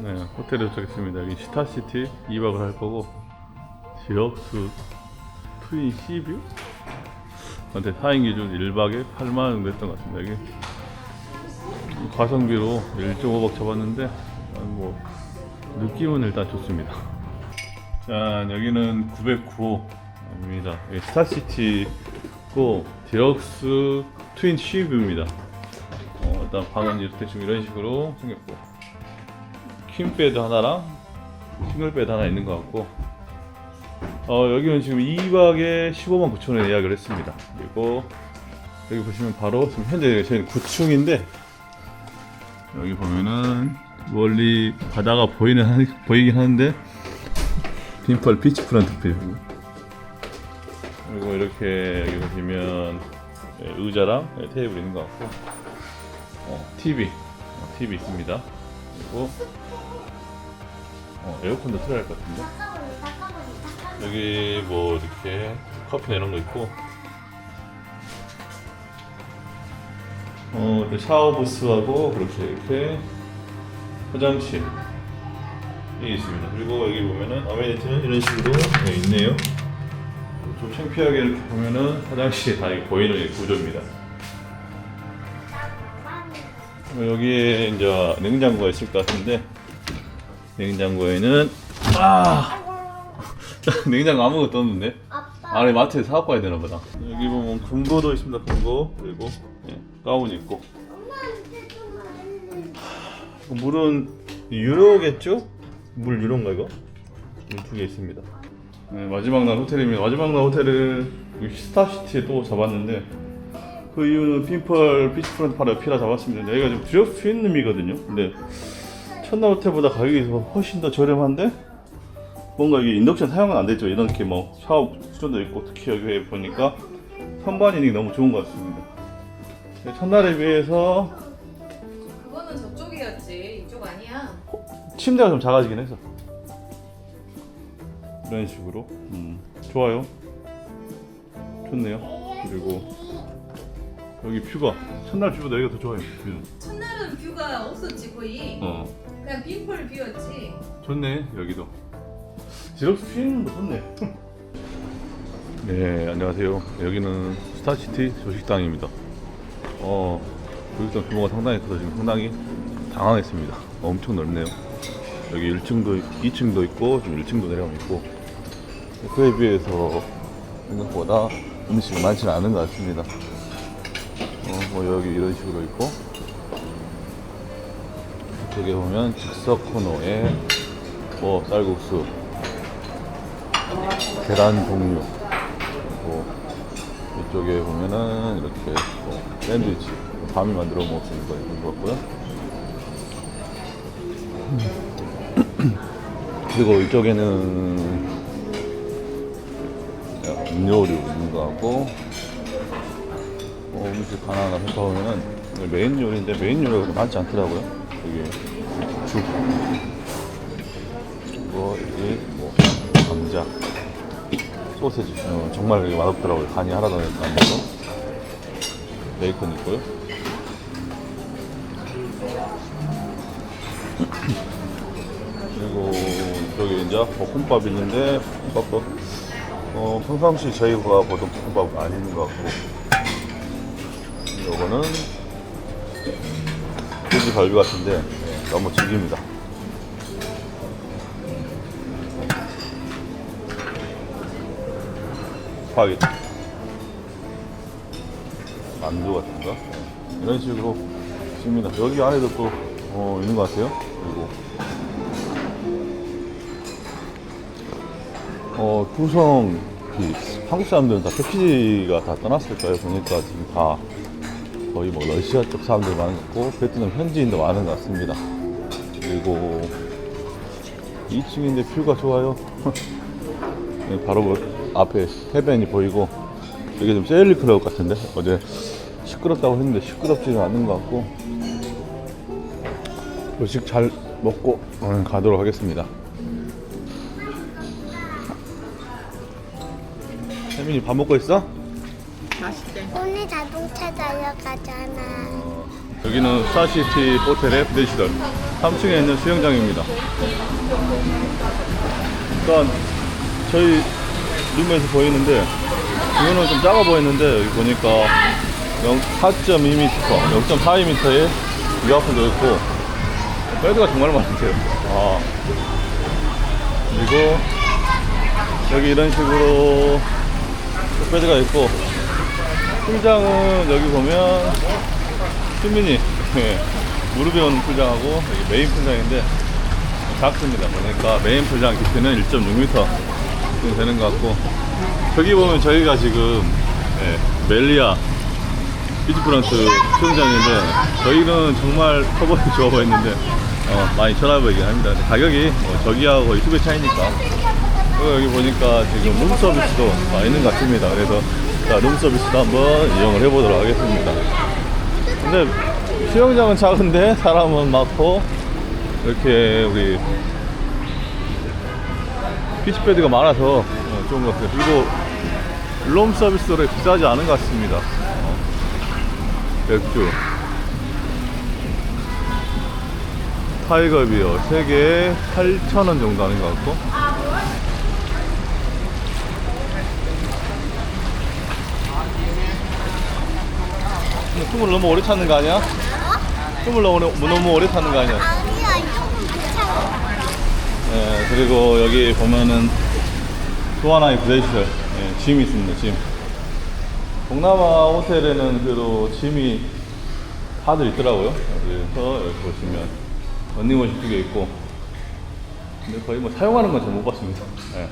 네, 호텔에 도착했습니다. 여기 스타시티 2박을 할 거고 디럭스 트윈 시뷰? 한테 4인 기준 1박에 8만 원 정도 했던 것 같습니다. 여기 가성비로 1.5박 잡았는데 아, 뭐 느낌은 일단 좋습니다. 자, 여기는 909호입니다. 여기 스타시티고 디럭스 트윈 시뷰입니다. 어, 일단 방은 이렇게 지금 이런 식으로 생겼고 퀸 베드 하나랑 싱글 베드 하나 있는 것 같고 어, 여기는 지금 2박에 15만 9천 원에 예약을 했습니다. 그리고 여기 보시면 바로 지금 현재 저희는 9층인데 여기 보면은 멀리 바다가 보이는 하- 보이긴 하는데 빈펄 비치 프런트 뷰 그리고 이렇게 여기 보시면 예, 의자랑 예, 테이블 있는 것 같고 어, TV 어, TV 있습니다. 그리고 어, 에어컨도 틀어야 할 것 같은데 여기 뭐 이렇게 커피나 이런 거 있고 어, 또 샤워 부스하고 그렇게 이렇게 화장실이 있습니다. 그리고 여기 보면은 어메니티는 이런 식으로 네, 있네요. 좀 창피하게 이렇게 보면은 화장실이 다 이렇게 보이는 이 구조입니다. 어, 여기에 이제 냉장고가 있을 것 같은데 냉장고에는 아. 냉장고 아무것도 없는데? 아빠. 안에 마트에서 사갖고 와야 되나 보다. 여기 보면 금고도 있습니다 금고. 그리고 예, 가운 있고. 엄마한테 좀 말했는데. 물은 유로겠죠? 물 유로인가 이거? 물 두 개 있습니다. 네, 마지막 날 호텔입니다. 마지막 날 호텔을 여기 스타시티에 또 잡았는데 그 이유는 핀펄 비치프런트 파라 피라 잡았습니다. 여기가 지금 스윈룸이거든요. 근데 첫날 호텔보다 가격이 훨씬 더 저렴한데 뭔가 이게 인덕션 사용은 안 되죠 이렇게 뭐 샤워 수전도 있고 특히 여기 보니까 선반이니 너무 좋은 것 같습니다 네, 첫날에 비해서 그거는 저쪽이었지 이쪽 아니야. 침대가 좀 작아지긴 했어. 이런 식으로. 음, 좋아요. 좋네요. 그리고 여기 뷰가 첫날 뷰보다 여기가 더 좋아요. 뷰는. 첫날은 뷰가 없었지 거의. 어, 그냥 빈펄 뷰였지. 좋네 여기도. 지럭스 뷰는 좋네. 네, 안녕하세요. 여기는 스타시티 조식당입니다. 어, 조식당 규모가 상당히 커서 지금 상당히 당황했습니다. 엄청 넓네요. 여기 1층도, 2층도 있고, 지금 1층도 내려가고 있고, 그에 비해서 생각보다 음식이 많지는 않은 것 같습니다. 어, 뭐 여기 이런 식으로 있고, 이쪽에 보면 즉석 코너에 뭐 쌀국수, 계란 종류, 그리고 이쪽에 보면은 이렇게 뭐 샌드위치, 밤이 만들어 먹을 수 있는 거 있는 것 같고요. 그리고 이쪽에는 음료류 있는 것 같고 어, 음식 하나하나 살펴보면은 메인 요리인데 메인 요리가 그렇게 많지 않더라고요. 여기 죽 그리고 여기 뭐 감자 소세지. 어, 정말 되게 맛없더라고요. 간이 하나도 안 돼서 베이컨 있고요. 그리고 저기 이제 볶음밥 있는데 볶음밥도 어, 평상시 저희가 보던 볶음밥 아닌 것 같고 이거는 돼지 갈비 같은데 네, 너무 질깁니다. 파게티 만두 같은 거? 네, 이런 식으로 있습니다. 여기 안에도 또 어, 있는 것 같아요. 그리고. 어, 구성, 그, 한국 사람들은 다 패키지가 다 떠났을까요? 보니까 지금 다 거의 뭐 러시아 쪽 사람들 많은 것 같고, 베트남 현지인도 많은 것 같습니다. 그리고 2층인데 뷰가 좋아요. 네, 바로 그 앞에 해변이 보이고, 여기 좀 세일리 클럽 같은데? 어제 시끄럽다고 했는데 시끄럽지는 않는 것 같고, 음식 잘 먹고 오늘 가도록 하겠습니다. 혜민이 밥 먹고 있어? 맛있대. 오늘 자동차 달려가잖아 여기는 스타시티 호텔의 부대시설 3층에 있는 수영장입니다. 그러니까 저희 룸에서 보이는데 이거는 좀 작아 보이는데 여기 보니까 4.2m, 0.42m에 유아풀도 있고 베드가 정말 많은데요. 아. 그리고 여기 이런 식으로 베드가 있고 풀장은 여기 보면 수민이 예, 무릎에 오는 풀장하고 여기 메인 풀장인데 작습니다. 그러니까 메인 풀장 깊이는 1.6m 정도 되는 것 같고 저기 보면 저희가 지금 예, 멜리아 비즈프런트 수영장인데 저희는 정말 커버이 좋아 보였는데 어, 많이 쳐나 보이긴 합니다. 가격이 뭐 저기하고 이두배 차이니까 그리고 여기 보니까 지금 룸 서비스도 아, 있는 것 같습니다. 그래서 자, 룸 서비스도 한번 이용을 해보도록 하겠습니다. 근데 수영장은 작은데 사람은 많고 이렇게 우리 피치패드가 많아서 어, 좋은 것 같아요. 그리고 룸 서비스로 비싸지 않은 것 같습니다. 어, 맥주 타이거 비어 3개에 8,000원 정도 하는 것 같고 숨을 너무 오래 찾는 거 아니야? 숨을 너무, 오래- 너무 오래 찾는 거 아니야? 아니야 조금 괜찮아. 예, 그리고 여기 보면은 또 하나의 구대시설, 예, 짐이 있습니다, 짐. 동남아 호텔에는 그래도 짐이 다들 있더라고요. 그래서 여기 보시면 런닝머신 두개 있고, 근데 거의 뭐 사용하는 건 잘 못 봤습니다. 예.